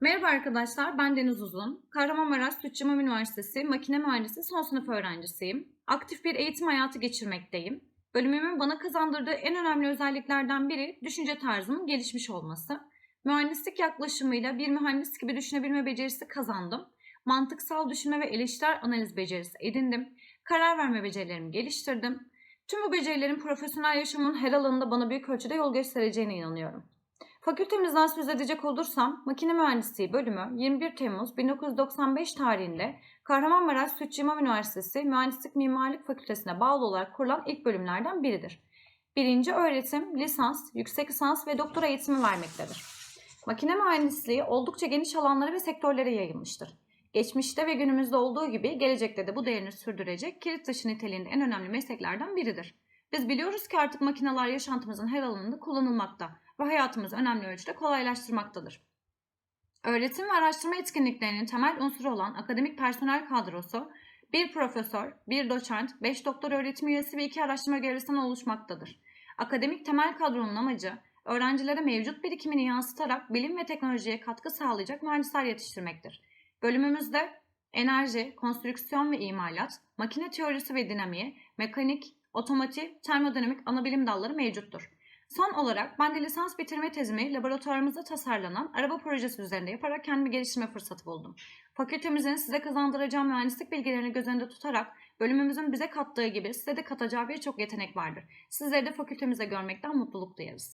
Merhaba arkadaşlar, ben Deniz Uzun. Kahramanmaraş Sütçümam Üniversitesi Makine Mühendisi son sınıf öğrencisiyim. Aktif bir eğitim hayatı geçirmekteyim. Bölümümün bana kazandırdığı en önemli özelliklerden biri düşünce tarzımın gelişmiş olması. Mühendislik yaklaşımıyla bir mühendis gibi düşünebilme becerisi kazandım. Mantıksal düşünme ve eleştirel analiz becerisi edindim. Karar verme becerilerimi geliştirdim. Tüm bu becerilerin profesyonel yaşamın her alanında bana büyük ölçüde yol göstereceğine inanıyorum. Fakültemizden söz edecek olursam, makine mühendisliği bölümü 21 Temmuz 1995 tarihinde Kahramanmaraş Sütçü İmam Üniversitesi Mühendislik Mimarlık Fakültesine bağlı olarak kurulan ilk bölümlerden biridir. Birinci öğretim, lisans, yüksek lisans ve doktora eğitimi vermektedir. Makine mühendisliği oldukça geniş alanlara ve sektörlere yayılmıştır. Geçmişte ve günümüzde olduğu gibi gelecekte de bu değerini sürdürecek kilit taşı niteliğinde en önemli mesleklerden biridir. Biz biliyoruz ki artık makineler yaşantımızın her alanında kullanılmakta ve hayatımızı önemli ölçüde kolaylaştırmaktadır. Öğretim ve araştırma etkinliklerinin temel unsuru olan akademik personel kadrosu, bir profesör, bir doçent, 5 doktor öğretim üyesi ve 2 araştırma görevlisinden oluşmaktadır. Akademik temel kadronun amacı, öğrencilere mevcut birikimini yansıtarak bilim ve teknolojiye katkı sağlayacak mühendisler yetiştirmektir. Bölümümüzde enerji, konstrüksiyon ve imalat, makine teorisi ve dinamiği, mekanik, otomotiv, termodinamik ana bilim dalları mevcuttur. Son olarak ben de lisans bitirme tezimi laboratuvarımızda tasarlanan araba projesi üzerinde yaparak kendimi geliştirme fırsatı buldum. Fakültemizin size kazandıracağı mühendislik bilgilerini göz önünde tutarak bölümümüzün bize kattığı gibi size de katacağı birçok yetenek vardır. Sizleri de fakültemizde görmekten mutluluk duyarız.